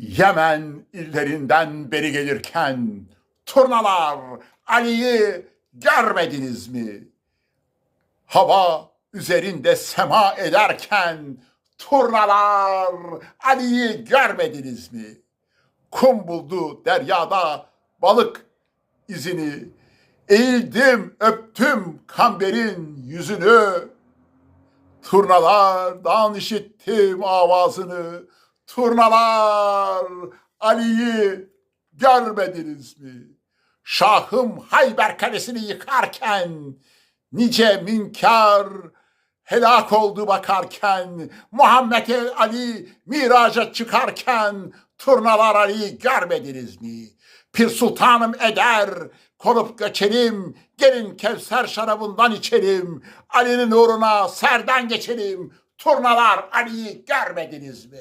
Yemen illerinden beri gelirken turnalar Ali'yi görmediniz mi? Hava üzerinde sema ederken turnalar Ali'yi görmediniz mi? Kum buldu deryada balık izini. Eğildim öptüm kamberin yüzünü. Turnalardan işittim avazını. Turnalar Ali'yi görmediniz mi? Şahım Hayber Kalesi'ni yıkarken nice münkar helak oldu bakarken Muhammed Ali miraca çıkarken turnalar Ali'yi görmediniz mi? Pir sultanım eder konup göçelim gelin Kevser şarabından içelim Ali'nin uğruna serden geçelim turnalar Ali'yi görmediniz mi?